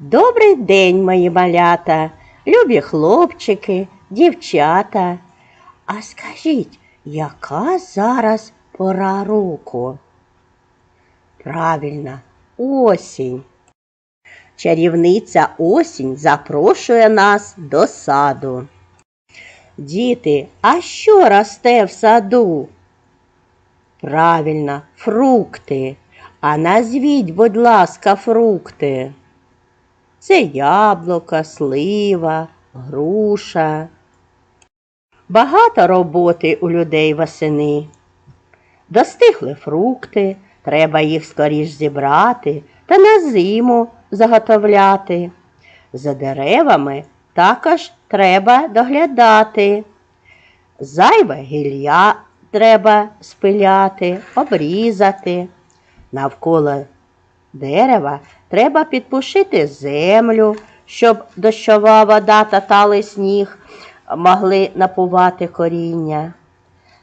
Добрий день, мої малята, любі хлопчики, дівчата. А скажіть, яка зараз пора року? Правильно, осінь. Чарівниця осінь запрошує нас до саду. Діти, а що росте в саду? Правильно, фрукти. А назвіть, будь ласка, фрукти. Це яблука, слива, груша. Багато роботи у людей восени. Достигли фрукти, треба їх скоріш зібрати та на зиму заготовляти. За деревами також треба доглядати. Зайве гілля треба спиляти, обрізати. Навколо дерева треба підпушити землю, щоб дощова вода та талий сніг могли напувати коріння.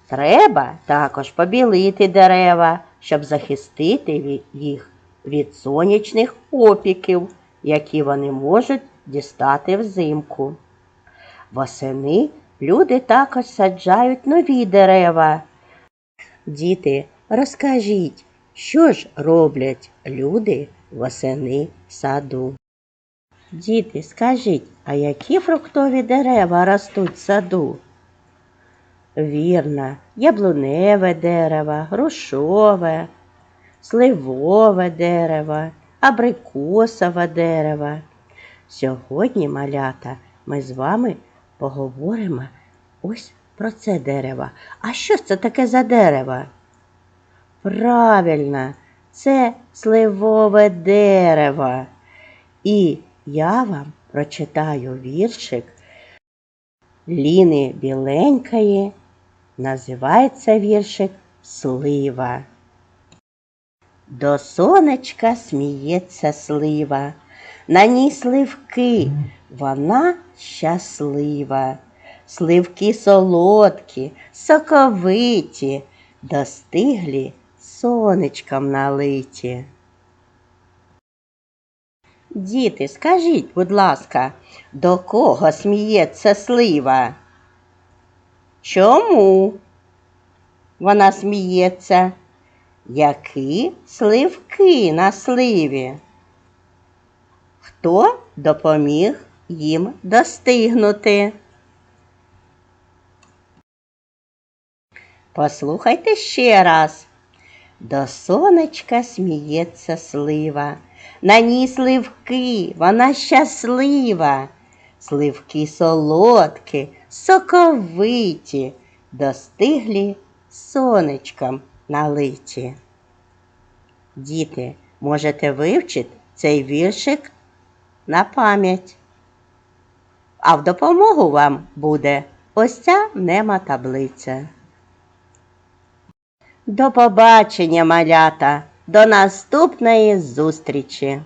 Треба також побілити дерева, щоб захистити їх від сонячних опіків, які вони можуть дістати взимку. Восени люди також саджають нові дерева. Діти, розкажіть, що ж роблять люди восени в саду? Діти, скажіть, а які фруктові дерева ростуть в саду? Вірно, яблуневе дерево, грушове, сливове дерево, абрикосове дерево. Сьогодні, малята, ми з вами поговоримо ось про це дерево. А що ж це таке за дерево? Правильно, це сливове дерево. І я вам прочитаю віршик Ліни Біленької. Називається віршик Слива. До сонечка сміється слива, на ній сливки, вона щаслива. Сливки солодкі, соковиті, достиглі сонечком налиті. Діти, скажіть, будь ласка, до кого сміється слива? Чому вона сміється? Які сливки на сливі? Хто допоміг їм достигнути? Послухайте ще раз. До сонечка сміється слива, на ній сливки, вона щаслива. Сливки солодкі, соковиті, достиглі сонечком налиті. Діти, можете вивчити цей віршик на пам'ять. А в допомогу вам буде ось ця нема таблиця. До побачення, малята, до наступної зустрічі!